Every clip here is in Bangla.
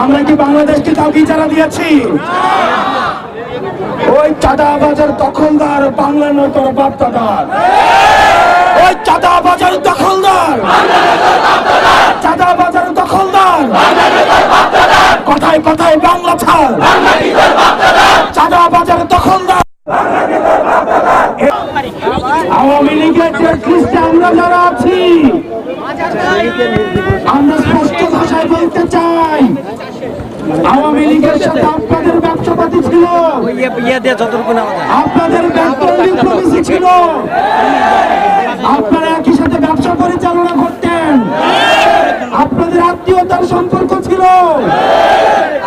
আমরা কি বাংলাদেশকে কাউকে ইজারা দিয়েছি? ওই চাঁদা বাজার দখলদার বাংলা নতর বাপদাদার। ওই চাঁদা বাজার দখলদার। চাঁদা বাজার দখলদার। কথায় কথায় বাংলা ছাড়। চাঁদা বাজার দখলদার। আওয়ামী লীগের যে আমরা যারা আছি, আমরা লীগের সাথে আপনাদের ব্যবসাপাতি ছিল। ইয়ে ইয়ে ছিল। আপনারা একই সাথে ব্যবসা পরিচালনা করতেন। আপনাদের আত্মীয়তার সম্পর্ক ছিল।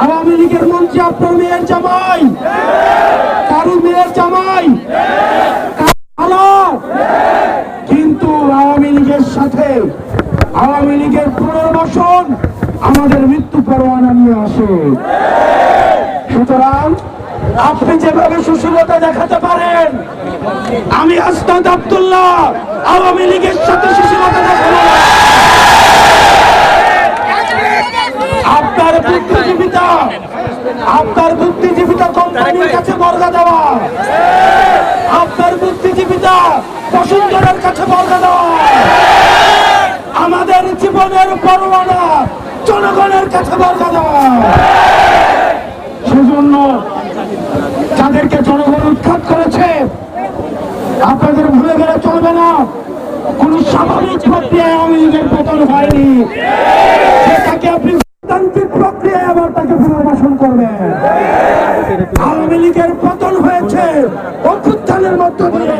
আওয়ামী লীগের মন্ত্রী আপনার মেয়ের জামাই। কারু মেয়ের জামাই। ভালো কিন্তু আওয়ামী লীগের সাথে আওয়ামী লীগের পুনর্বাসন আমাদের মৃত্যু পরোয়ানা নিয়ে আসে। সুতরাং আপনি যেভাবে সুশীলতা দেখাতে পারেন, আমি আস্তাদ আব্দুল্লাহ আওয়ামী লীগের সাথে সুশীলতা দেখাবো। আপনার বুদ্ধিজীবিতা আপনার বুদ্ধিজীবিতা কোম্পানির কাছে বর্গা দেওয়া। আপনার বুদ্ধিজীবিতা বসুন্ধরার কাছে বর্গা দেওয়া। আমাদের জীবনের পরোয়ানা জনগণের কাছে বর্গা দেওয়া। হবে না। কোন স্বাভাবিক প্রক্রিয়ায় আওয়ামী লীগের পতন হয়নি সেটাকে আপনি গণতান্ত্রিক প্রক্রিয়ায় আবার তাকে পুনর্বাসন করবেন। আওয়ামী লীগের পতন হয়েছে অভ্যুত্থানের মধ্য দিয়ে।